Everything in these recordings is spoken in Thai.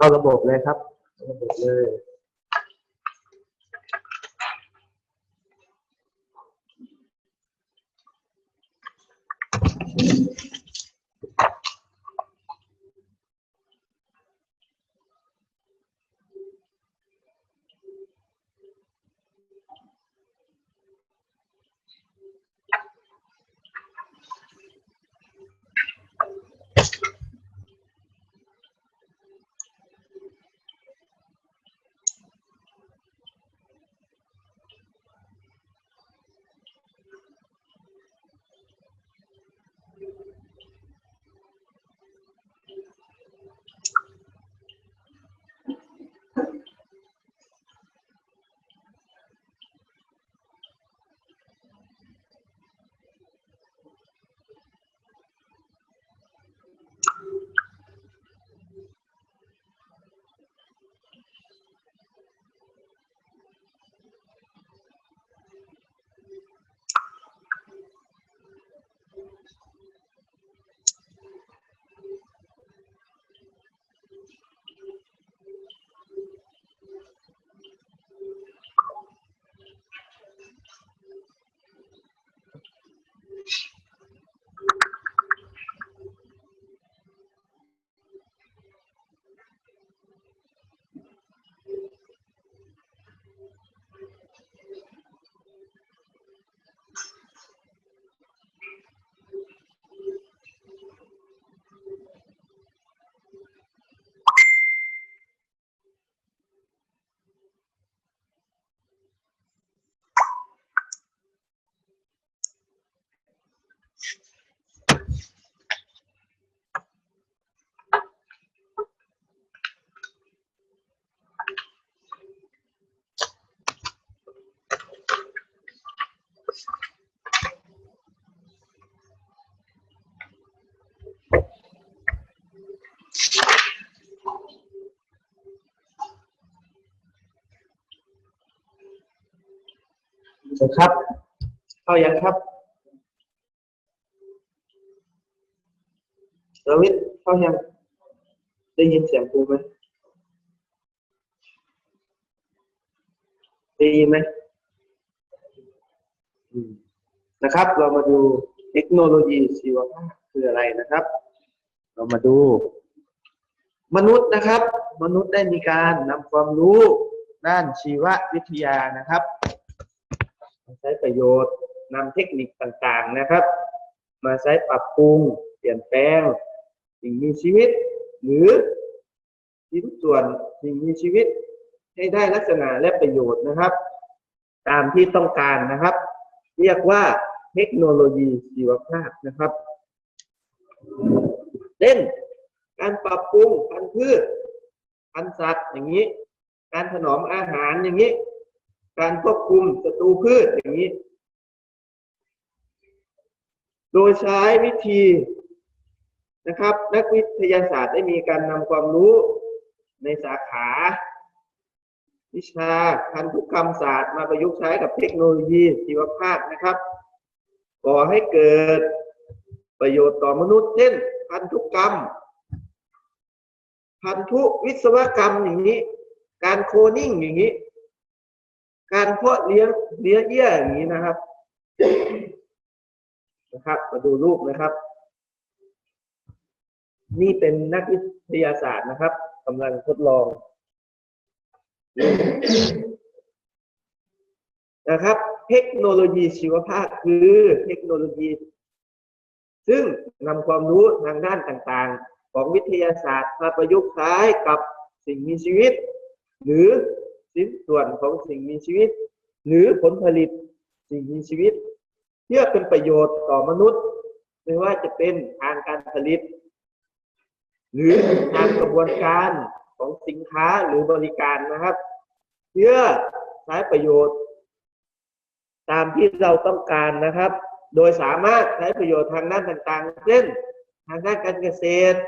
เข้าระบบเลยครับเข้าระบบเลย ครับ เข้ายังครับดาวิดเข้ายัง ได้ยินเสียงกูไหมได้ยินไหมนะครับ เรามาดูเทคโนโลยีชีวภาพคืออะไรนะครับ เรามาดู มนุษย์นะครับ มนุษย์ได้มีการนำความรู้ด้านชีววิทยานะครับ มาใช้ประโยชน์นำเทคนิคต่างๆนะครับ มาใช้ปรับปรุง เปลี่ยนแปลงสิ่งมีชีวิต หรือชิ้นส่วนสิ่งมีชีวิต ให้ได้ลักษณะและประโยชน์นะครับ ตามที่ต้องการนะครับ เรียกว่าเทคโนโลยีชีวภาพนะครับเช่นการปรับปรุงพันธุ์พืชพันธุ์สัตว์อย่างนี้ การถนอมอาหารอย่างนี้ การควบคุมศัตรูพืชอย่างนี้ โดยใช้วิธีนะครับ นักวิทยาศาสตร์ได้มีการนำความรู้ในสาขา วิชาพันธุกรรมศาสตร์มาประยุกต์ใช้กับเทคโนโลยีชีวภาพนะครับก่อให้เกิดประโยชน์ต่อมนุษย์เช่นพันธุกรรม พันธุวิศวกรรมอย่างนี้ การโคนิ่งอย่างนี้ การเพาะเลี้ยงเลี้ยงเยื่ออย่างนี้นะครับ นะครับ มาดูรูปนะครับ นี่เป็นนักวิทยาศาสตร์นะครับกำลังทดลองนะครับ เทคโนโลยีชีวภาพคือเทคโนโลยี ซึ่งนำความรู้ทางด้านต่างๆ ของวิทยาศาสตร์มาประยุกต์ใช้กับสิ่งมีชีวิต หรือ ชิ้นส่วนของสิ่งมีชีวิต หรือผลผลิตสิ่งมีชีวิต เพื่อเป็นประโยชน์ต่อมนุษย์ ไม่ว่าจะเป็นทางการผลิต หรือทางกระบวนการของสินค้าหรือบริการนะครับ เพื่อใช้ประโยชน์ ตามที่เราต้องการนะครับ โดยสามารถใช้ประโยชน์ทางด้านต่างๆ เช่น ทางด้านการเกษตร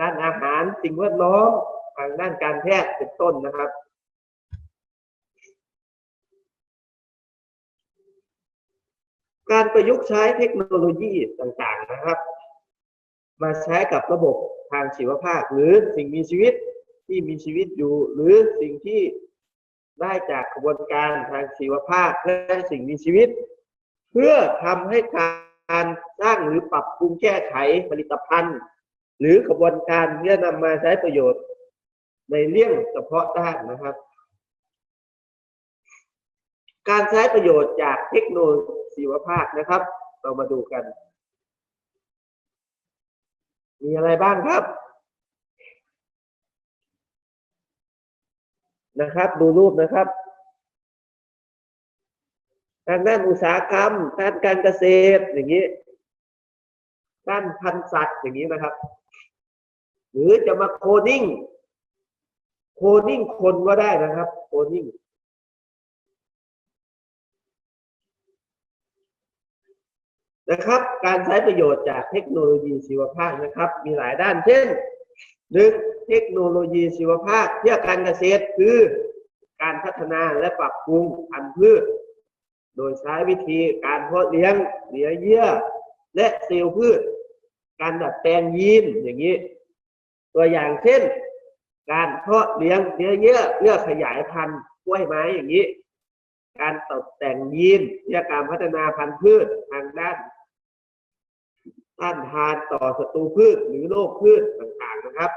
ด้านอาหารสิ่งแวดล้อมทางด้านการแพทย์เป็นต้นนะครับ การประยุกต์ใช้เทคโนโลยีต่างๆนะครับ มาใช้กับระบบทางชีวภาพ หรือสิ่งมีชีวิตที่มีชีวิตอยู่ หรือสิ่งที่ได้จากกระบวนการทางชีวภาพและสิ่งมีชีวิต เพื่อทำให้การสร้างหรือปรับปรุงแก้ไขผลิตภัณฑ์ หรือกระบวนการที่จะนำมาใช้ประโยชน์ในเรื่องเฉพาะด้านนะครับ การใช้ประโยชน์จากเทคโนโลยีชีวภาพนะครับ เรามาดูกัน มีอะไรบ้างครับ นะครับ ดูรูปนะครับทางด้านอุตสาหกรรมด้านการเกษตรอย่างนี้ด้านพันธุ์สัตว์อย่างนี้นะครับ หรือจะมาโคดิ้งโคดิ้งคนก็ได้นะครับ โคดิ้ง นะครับ การใช้ประโยชน์จากเทคโนโลยีชีวภาพนะครับ มีหลายด้านเช่นหนึ่งเทคโนโลยีชีวภาพเพื่อการเกษตรคือการพัฒนาและปรับปรุงพันธุ์พืช โดยใช้วิธีการเพาะเลี้ยงเหลือเยื่อ และเซลล์พืช การดัดแปลงยีนอย่างนี้ ตัวอย่างเช่น การเพาะเลี้ยงเนื้อเยื่อเพื่อขยายพันธุ์กล้วยไม้อย่างนี้ การตกแต่งยีนเพื่อการพัฒนาพันธุ์พืชทางด้าน ต้านทานต่อศัตรูพืชหรือโรคพืชต่างๆนะครับ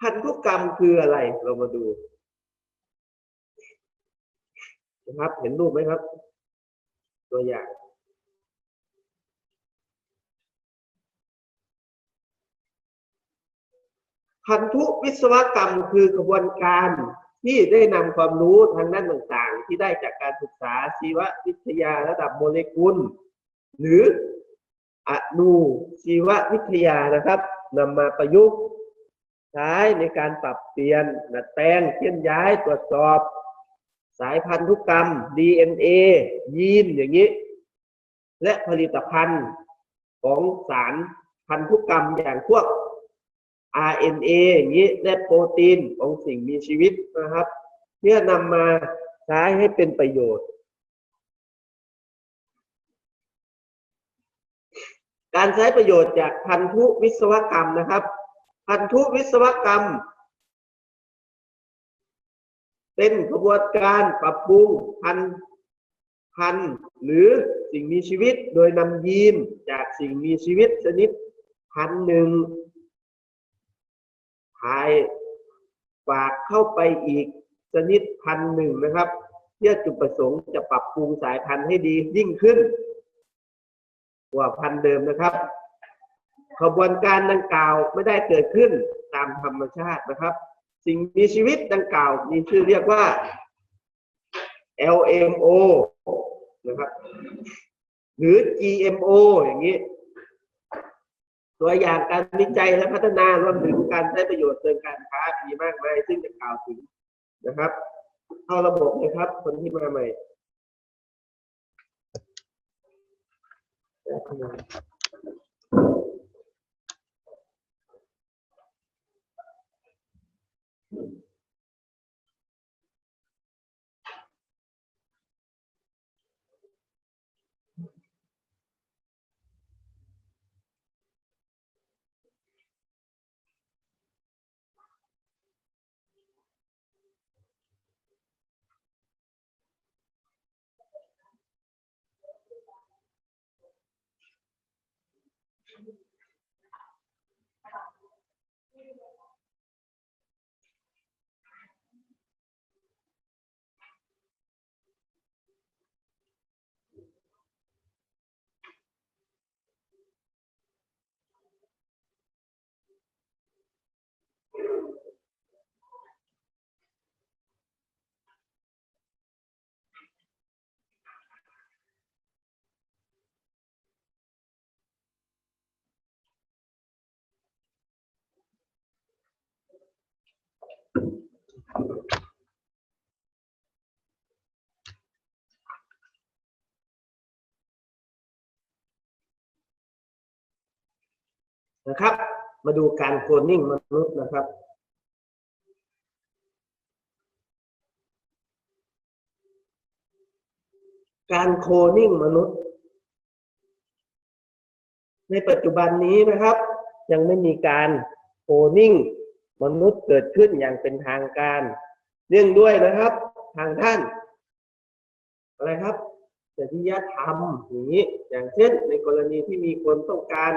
พันธุกรรมคืออะไรเรามาดูนะครับ เห็นรูปไหมครับ ตัวอย่างพันธุวิศวกรรมคือกระบวนการ ที่ได้นำความรู้ทางด้านต่างๆ ที่ได้จากการศึกษาชีววิทยาระดับโมเลกุล หรืออนุชีววิทยานะครับนำมาประยุกต์ใช้ในการปรับเปลี่ยนดัดแปลงเคลื่อนย้ายตรวจสอบ สายพันธุกรรม DNA ยีนอย่างนี้ และผลิตภัณฑ์ของสารพันธุกรรมอย่างพวก RNA อย่างนี้และโปรตีนของสิ่งมีชีวิตนะครับเพื่อนำมาใช้ให้เป็นประโยชน์ การใช้ประโยชน์จากพันธุวิศวกรรมนะครับ พันธุวิศวกรรม เป็นกระบวนการปรับปรุงพันธุ์พันธุ์หรือสิ่งมีชีวิตโดยนำยีนจากสิ่งมีชีวิตชนิดพันธุ์หนึ่งาย ฝากเข้าไปอีกชนิดพันหนึ่งนะครับเพื่อจุดประสงค์จะปรับปรุงสายพันธุ์ให้ดียิ่งขึ้น กว่าพันธุ์เดิมนะครับขบวนการดังกล่าวไม่ได้เกิดขึ้นตามธรรมชาตินะครับ สิ่งมีชีวิตดังกล่าว มีชื่อเรียกว่า LMO นะครับ หรือ GMO อย่างนี้ ตัวอย่างการวิจัยและพัฒนารวมถึงการได้ประโยชน์เชิงการค้ามีมากมายซึ่งจะกล่าวถึงนะครับ เข้าระบบนะครับ คนที่มาใหม่ นะครับ มาดูการโคลนนิ่งมนุษย์นะครับการโคลนนิ่งมนุษย์ ในปัจจุบันนี้นะครับ ยังไม่มีการโคลนิ่งมนุษย์เกิดขึ้นอย่างเป็นทางการเนื่องด้วยนะครับ ทางท่าน อะไรครับจริยธรรมอย่างนี้อย่างเช่น ในกรณีที่มีคนต้องการ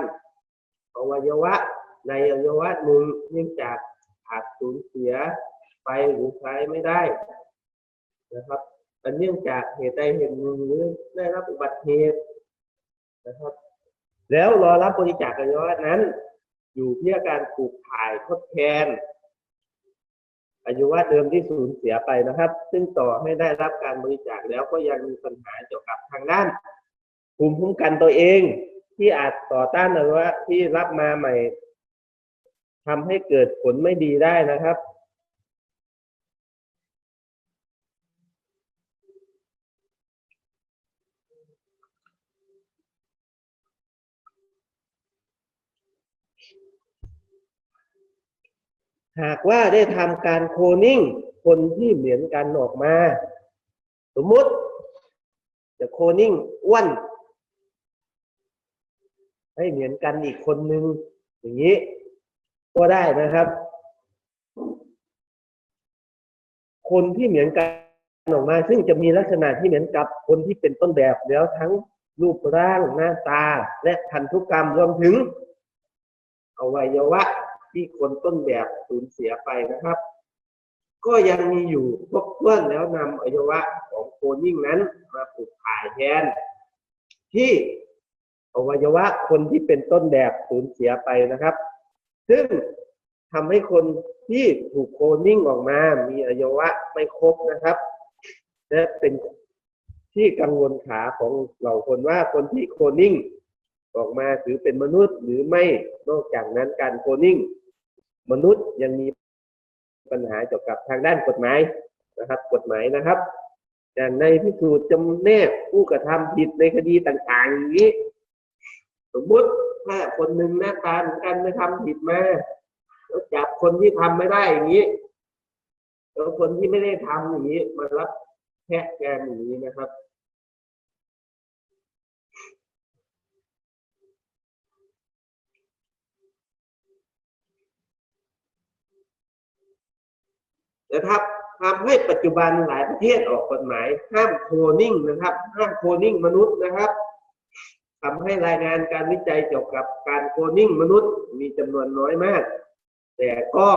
อวัยวะ ในอวัยวะหนึ่งเนื่องจากขาดสูญเสียไปหรือใช้ไม่ได้นะครับอันเนื่องจากเหตุใดเหตุหนึ่งหรือได้รับอุบัติเหตุนะครับ แล้วรอรับบริจาคอวัยวะนั้น อยู่เพื่อการปลูกถ่ายทดแทนอายุวะเดิมที่สูญเสียไปนะครับ ซึ่งต่อให้ได้รับการบริจาคแล้วก็ยังมีปัญหาเกี่ยวกับทางด้านภูมิคุ้มกันตัวเอง ที่อาจต่อต้านอวัยวะที่รับมาใหม่ทำให้เกิดผลไม่ดีได้นะครับ หากว่าได้ทำการโคนิ่งคนที่เหมือนกันออกมา สมมุติจะโคนิ่งอ้วน ให้เหมือนกันอีกคนนึงอย่างนี้ ก็ได้นะครับ คนที่เหมือนกันออกมา ซึ่งจะมีลักษณะที่เหมือนกับคนที่เป็นต้นแบบแล้วทั้งรูปร่างหน้าตา และพันธุกรรมรวมถึงอวัยวะที่คนต้นแบบสูญเสียไปนะครับ ก็ยังมีอยู่ครบถ้วนแล้วนำอวัยวะของโคนิ่งนั้นมาปลูกถ่ายแทนที่ อวัยวะคนที่เป็นต้นแบบสูญเสียไปนะครับ ซึ่งทำให้คนที่ถูกโคลนิ่งออกมา มีอวัยวะไม่ครบนะครับ และเป็นที่กังวลขาของเหล่าคนว่าคนที่โคลนิ่งออกมาถือเป็นมนุษย์หรือไม่นอกจากนั้นการโคลนิ่ง มนุษย์ยังมีปัญหาเกี่ยวกับทางด้านกฎหมายนะครับ กฎหมายนะครับอย่างในพิสูจน์จำแนกผู้กระทำผิดในคดีต่างๆอย่างนี้ สมมติถ้าคนหนึ่งหน้าตาเหมือนกันไปทำผิดมาแล้วจับคนที่ทำไม่ได้อย่างนี้แล้วคนที่ไม่ได้ทำอย่างนี้มารับแพะแกมอย่างนี้นะครับนะครับทำให้ปัจจุบันหลายประเทศออกกฎหมายห้ามโคลนิ่งนะครับ ห้ามโคลนิ่งมนุษย์นะครับ ทำให้รายงานการวิจัยเกี่ยวกับการโคลนิ่งมนุษย์มีจำนวนน้อยมาก แต่ก็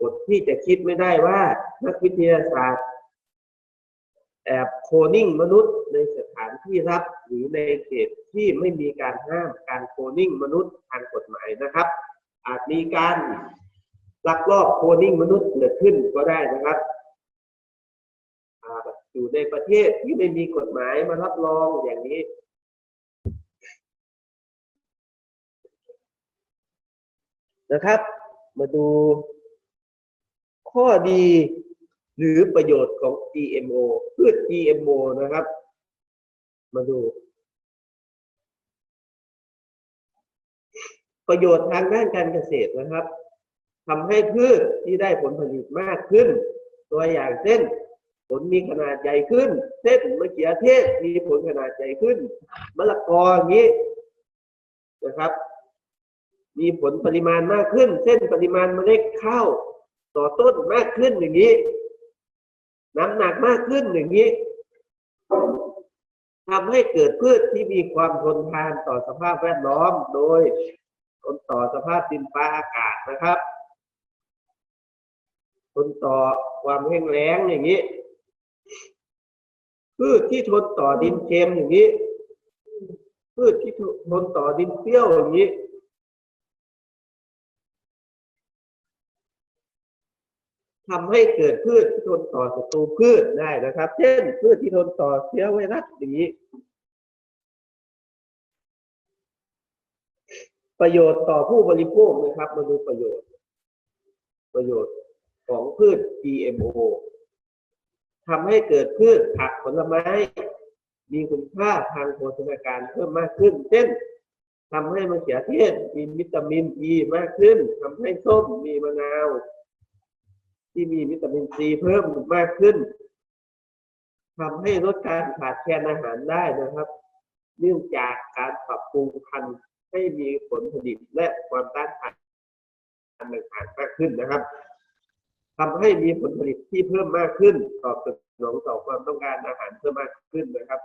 อดที่จะคิดไม่ได้ว่านักวิทยาศาสตร์ แอบโคลนิ่งมนุษย์ในสถานที่รับหรือในเขตที่ไม่มีการห้ามการโคลนิ่งมนุษย์ทางกฎหมายนะครับ อาจมีการลักลอบโคลนิ่งมนุษย์เกิดขึ้นก็ได้นะครับอยู่ในประเทศที่ไม่มีกฎหมายมารับรองอย่างนี้ นะครับ มาดูข้อดีหรือประโยชน์ของ GMO พืช GMO นะครับ มาดู ประโยชน์ทางด้านการเกษตรนะครับทำให้พืชที่ได้ผลผลิตมากขึ้น ตัวอย่างเช่น ผลมีขนาดใหญ่ขึ้นเช่นมะเขือเทศมีผลขนาดใหญ่ขึ้นมะละกออย่างนี้นะครับ มีผลปริมาณมากขึ้น เช่นปริมาณเมล็ดข้าวต่อต้นมากขึ้นอย่างนี้ น้ำหนักมากขึ้นอย่างนี้ทำให้เกิดพืชที่มีความทนทานต่อสภาพแวดล้อมโดยทนต่อสภาพดินฟ้าอากาศนะครับทนต่อความแห้งแล้งอย่างนี้พืชที่ทนต่อดินเค็มอย่างนี้พืชที่ทนต่อดินเปรี้ยวอย่างนี้ ทำให้เกิดพืชที่ทนต่อศัตรูพืชได้นะครับ เช่น พืชที่ทนต่อเชื้อไวรัสอย่างนี้ประโยชน์ต่อผู้บริโภคนะครับ มาดูประโยชน์ ประโยชน์ของพืช GMO ทำให้เกิดพืชผักผลไม้ มีคุณค่าทางโภชนาการเพิ่มมากขึ้น เช่นทำให้มะเขือเทศมีวิตามินอีมากขึ้นทำให้ส้มมีมะนาว ที่มีวิตามินซีเพิ่มมากขึ้นทำให้ลดการขาดแคลนอาหารได้นะครับ เนื่องจากการปรับปรุงพันธุ์ให้มีผลผลิตและความต้านทานต่างๆมากขึ้นนะครับทำให้มีผลผลิตที่เพิ่มมากขึ้นตอบสนองต่อความต้องการอาหารเพิ่มมากขึ้นนะครับ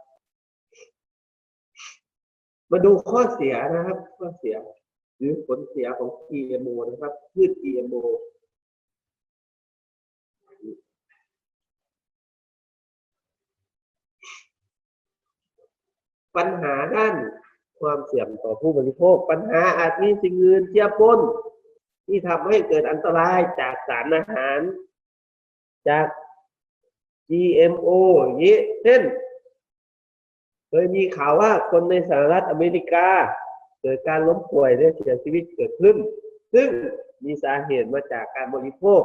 มาดูข้อเสียนะครับ ข้อเสีย หรือผลเสียของ GMO นะครับพืช GMO ปัญหาด้านความเสี่ยงต่อผู้บริโภค ปัญหาอาจมีสิ่งอื่นเจือปนที่ทำให้เกิดอันตรายจากสารอาหาร จาก GMO อย่างนี้เช่นเคยมีข่าวว่าคนในสหรัฐอเมริกา เกิดการล้มป่วยและเสียชีวิตเกิดขึ้น ซึ่งมีสาเหตุมาจากการบริโภค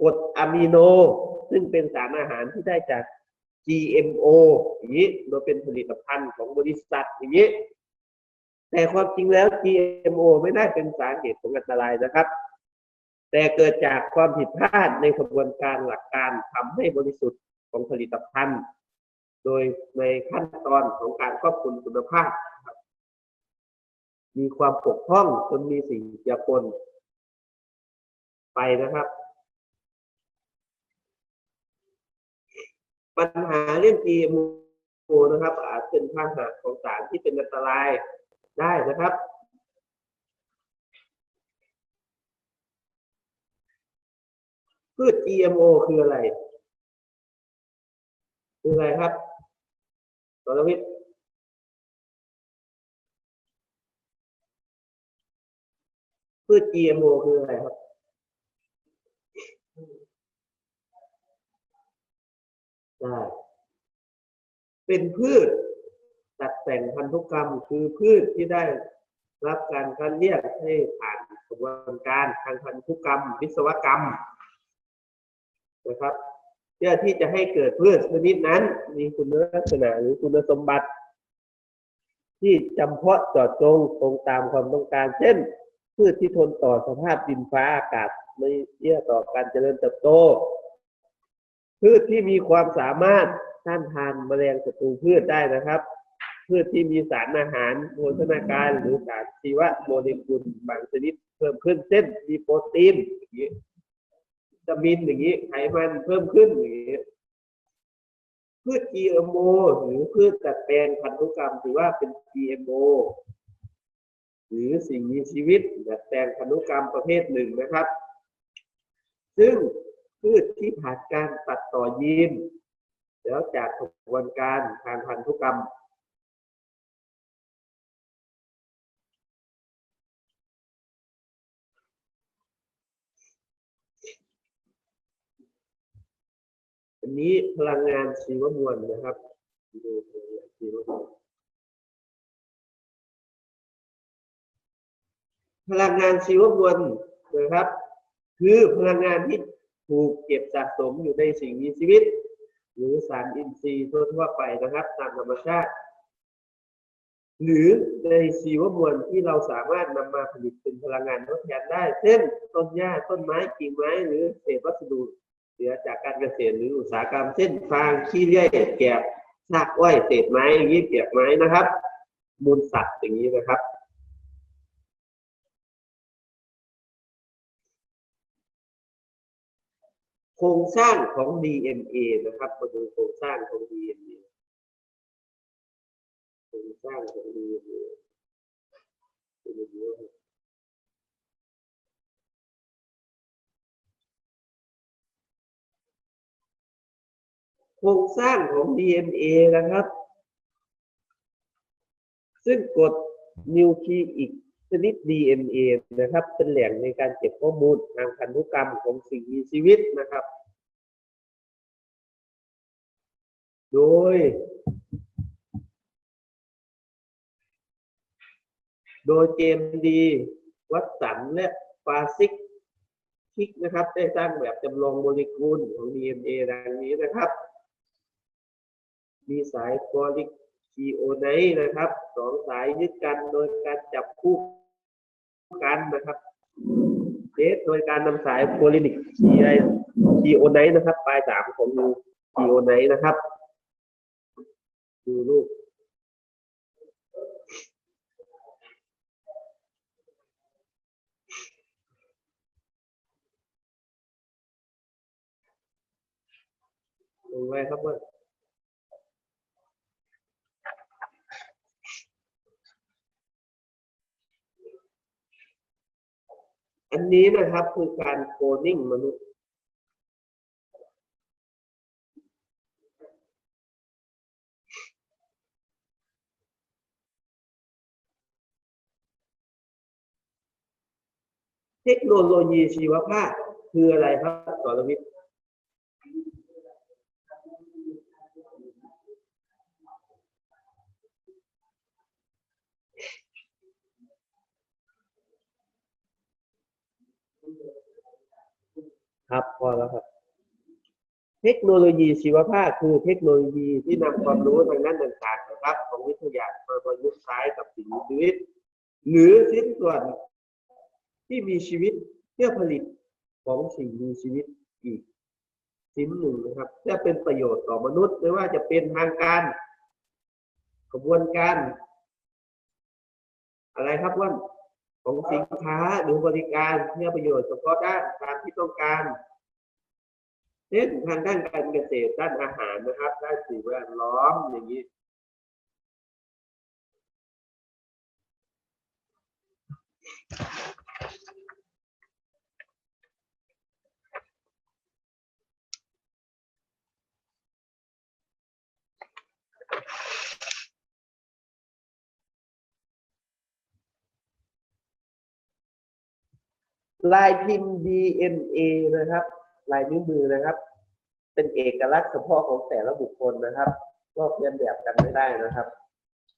กรดอะมิโน ซึ่งเป็นสารอาหารที่ได้จาก GMO อย่างนี้โดยเป็นผลิตภัณฑ์ของบริษัทอย่างนี้ แต่ความจริงแล้ว GMO ไม่ได้เป็นสาเหตุของอันตรายนะครับ แต่เกิดจากความผิดพลาดในกระบวนการหลักการทำให้บริสุทธิ์ของผลิตภัณฑ์ โดยในขั้นตอนของการควบคุมคุณภาพ มีความปกพร่องจนมีสิ่งเจือปนไปนะครับ ปัญหาเรื่อง GMO นะครับ อาจเป็นพาหะของสารที่เป็นอันตรายได้นะครับพืช GMO คืออะไร คืออะไรครับสรวิทย์พืช GMO คืออะไรครับ ได้ เป็นพืชตัดแต่งพันธุกรรมคือพืชที่ได้รับการคัดเลือกให้ผ่านกระบวนการทางพันธุกรรม วิศวกรรมนะครับเพื่อที่จะให้เกิดพืชชนิดนั้น มีคุณลักษณะหรือคุณสมบัติ ที่จำเพาะเจาะจงตรงตามความต้องการ เช่น พืชที่ทนต่อสภาพดินฟ้าอากาศไม่เอื้อต่อการเจริญเติบโต พืชที่มีความสามารถต้านทานแมลงศัตรูพืชได้นะครับ พืชที่มีสารอาหารโภชนาการหรือสารชีวโมเลกุลบางชนิดเพิ่มขึ้นเช่นมีโปรตีนอย่างนี้วิตามินอย่างนี้ไขมันเพิ่มขึ้นอย่างนี้พืช GMO หรือพืชดัดแปลงพันธุกรรมถือว่าเป็น GMO หรือสิ่งมีชีวิตดัดแปลงพันธุกรรมประเภทหนึ่งนะครับ ซึ่ง พืชที่ผ่านการตัดต่อยีนแล้วจากกระบวนการทางพันธุกรรม อันนี้พลังงานชีวมวลนะครับดูพลังงานชีวมวลพลังงานชีวมวลนะครับ คือพลังงานที่ ถูกเก็บสะสมอยู่ในสิ่งมีชีวิต หรือสารอินทรีย์ทั่วไปนะครับ ตามธรรมชาติ หรือในชีวมวลที่เราสามารถนำมาผลิตเป็นพลังงานทดแทนได้ เช่น ต้นหญ้าต้นไม้กิ่งไม้หรือเศษวัสดุเหลือจากการเกษตรหรืออุตสาหกรรมเช่นฟางขี้เลื่อยแกบซากอ้อยเศษไม้อย่างนี้เปียกไม้นะครับ มูลสัตว์อย่างนี้นะครับ ครงสร้างของ DNA นะครับมาดูโครงสร้างของ DNA โครงสร้างของ DNA เป็นย่างนี้ครับโครงสร้างของ DNA นะครับ ซึ่งกรดนิวคลีอิก ชนิด DNA นะครับ เป็นแหล่งในการเก็บข้อมูลทางพันธุกรรมของสิ่งมีชีวิตนะครับ โดย โดยเจมดี วัตสันและฟาซิกคิกนะครับ ได้สร้างแบบจำลองโมเลกุลของ DNA ดังนี้นะครับ มีสายโพลิกคีโอไนนะครับสองสายยึดกันโดยการจับคู่ กันนะครับเทสโดยการนำสายโพลินิกทีไอทีโอไนนะครับ ปลายสามของทีโอไนนะครับ ดูรูปดูไว้ครับว่า อันนี้นะครับคือการโคลนนิ่งมนุษย์เทคโนโลยีชีวภาพคืออะไรครับสรวิทย์ ครับพอแล้วครับ เทคโนโลยีชีวภาพคือเทคโนโลยีที่นำความรู้ทางด้านต่างๆนะครับ ของวิทยาศาสตร์มาประยุกต์ใช้กับสิ่งมีชีวิต หรือชิ้นส่วนที่มีชีวิตเพื่อผลิตของสิ่งมีชีวิตอีกชิ้นหนึ่งนะครับเพื่อเป็นประโยชน์ต่อมนุษย์ไม่ว่าจะเป็นทางการ กระบวนการ อะไรครับว่า ของสินค้าหรือบริการเพื่อประโยชน์เฉพาะด้านตามที่ต้องการเช่นทางด้านการเกษตรด้านอาหารนะครับด้านสิ่งแวดล้อมอย่างนี้ ลายพิมพ์ DNA นะครับ ลายนิ้วมือนะครับ เป็นเอกลักษณ์เฉพาะของแต่ละบุคคลนะครับก็เรียนแบบกันไม่ได้นะครับ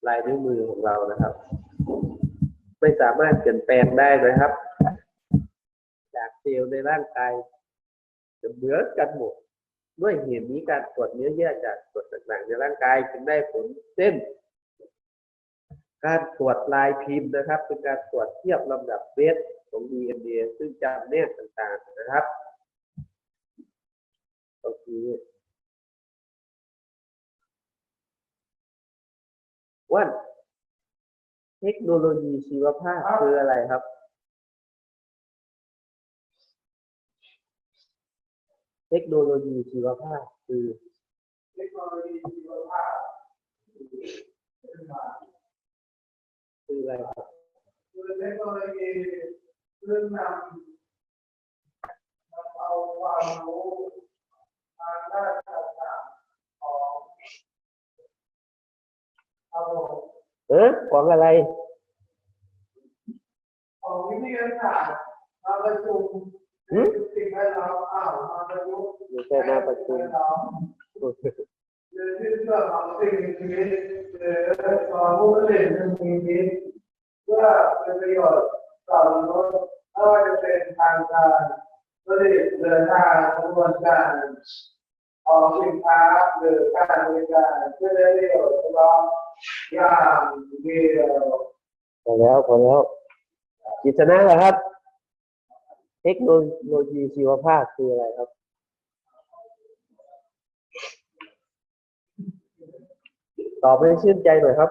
ลายนิ้วมือของเรานะครับ ไม่สามารถเปลี่ยนแปลงได้นะครับ จากเซลล์ในร่างกายจะเหมือนกันหมดด้วยเหตุนี้การตรวจเนื้อเยื่อจากส่วนต่างๆในร่างกายจึงได้ผลเช่นการตรวจลายพิมพ์นะครับ เป็นการตรวจเทียบลำดับเวท ของ DNA ซึ่งจำแนกต่างๆนะครับก็คือว่าเทคโนโลยีชีวภาพคืออะไรครับเทคโนโลยีชีวภาพคือเทคโนโลยีชีวภาพคืออะไรครับคือเทคโนโลยี ซึ่งนำนำเอาความรู้ทางด้านต่างๆของเอาเออของอะไร ของวิทยาศาสตร์มาประชุมหืมสิ่งแวดล้อมอ้าวมาประยุกต์ไม่ใช่มาประชุมสิ่งแวดล้อมหรือที่เรื่องของสิ่งมีชีวิตหรือของผู้ผลิตสิ่งมีชีวิตเพื่อเป็นประโยชน์ต่อมนุษย์ ไม่ว่าจะเป็นทางการผลิตหรือทางกระบวนการของสินค้าหรือการบริการเพื่อได้ประโยชน์เฉพาะอย่างเดียวพอแล้วพอแล้วกิจนะเหรอครับ เทคโนโลยีชีวภาพคืออะไรครับตอบให้ชื่นใจหน่อยครับ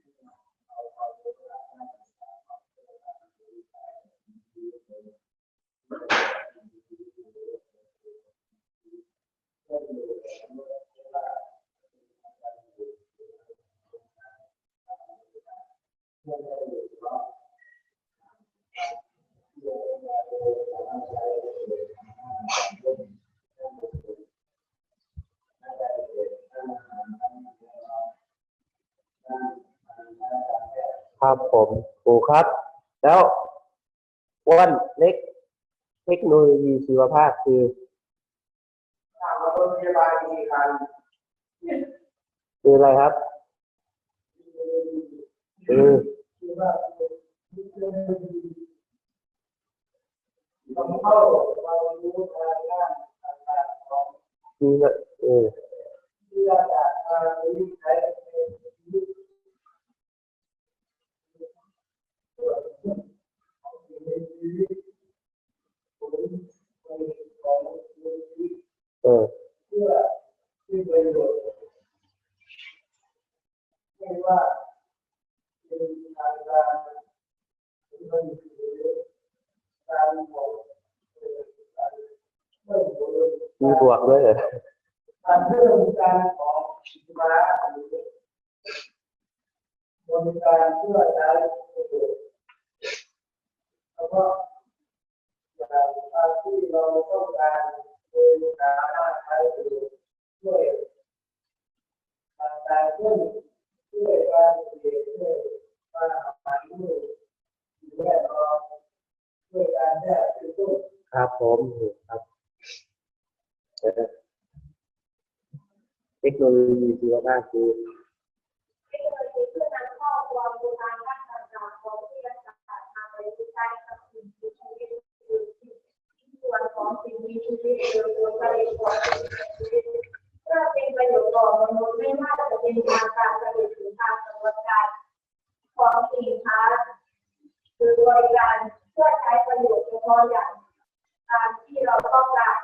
ผมครูครับ แล้วอ้วันเล็ก เทคโนโลยีชีวภาพคือถามว่าโรงพยาบาลมีการคืออะไรครับคือเข้าเรารู้ทางด้านต่างๆของคือเออเพื่อจะมาใช้ในชีวิตส่วน มีชีวิตผลผลิตของชีวิต เออเพื่อที่ประโยชน์ไม่ว่าเป็นทางการหรือมันหรือการบอกเอ่อการเพิ่มผลมีบวกด้วยเหรอการเพิ่มการของสินค้าหรือบริการเพื่อใช้ประโยชน์ ก็อย่างการที่เราต้องการเป็นสามารถใช้ประโยชน์ช่วยการช่วยช่วยการเรียนช่วยการทำงานด้วยสิ่งแวดล้อมช่วยการแพทย์เป็นต้นครับผมครับเออเทคโนโลยีชีวภาพคือ เทคโนโลยีเพื่อนำข้อความโบราณด้านต่างๆของวิทยาศาสตร์มาประยุกต์ใช้กับสิ่งมีชีวิตคือ ส่วนของสิ่งมีชีวิตหรือผลผลิตของสิ่งมีชีวิตเพื่อเป็นประโยชน์ต่อมนุษย์ไม่ว่าจะเป็นทางการผลิตหรือทางกระบวนการของสินค้าหรือบริการเพื่อใช้ประโยชน์เฉพาะอย่างตามที่เราต้องการ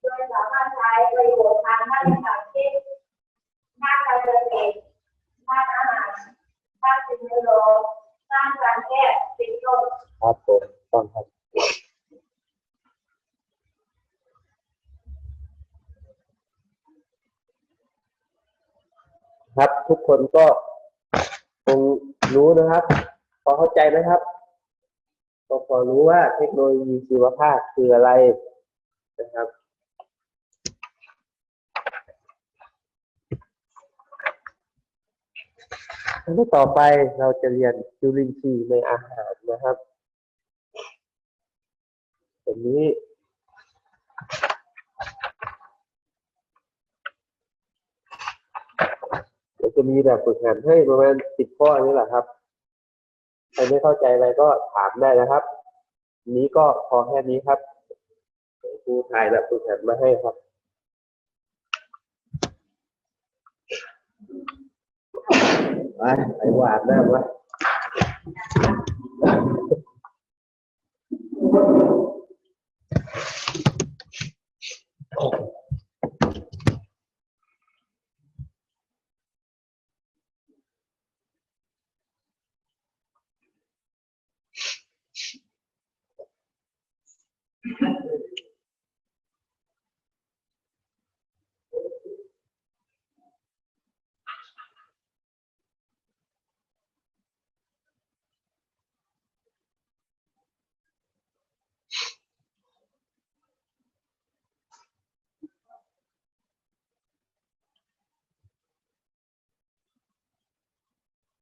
โดยสามารถใช้ประโยชน์ทางด้านต่างๆเช่นด้านการเกษตรด้านอาหารด้านสิ่งแวดล้อมด้านการแพทย์เป็นต้นครับผมต้องครับ ครับ ทุกคนก็คงรู้นะครับ พอเข้าใจไหมครับก็พอรู้ว่าเทคโนโลยีชีวภาพคืออะไรนะครับแล้วต่อไปเราจะเรียนจุลินทรีย์ในอาหารนะครับอันนี้ จะมีแบบฝึกหัดให้ประมาณสิบข้อนี้แหละครับใครไม่เข้าใจอะไรก็ถามได้นะครับ นี้ก็พอแค่นี้ครับครูถ่ายแบบฝึกหัดมาให้ครับไปไปวาดหน้าวะอ้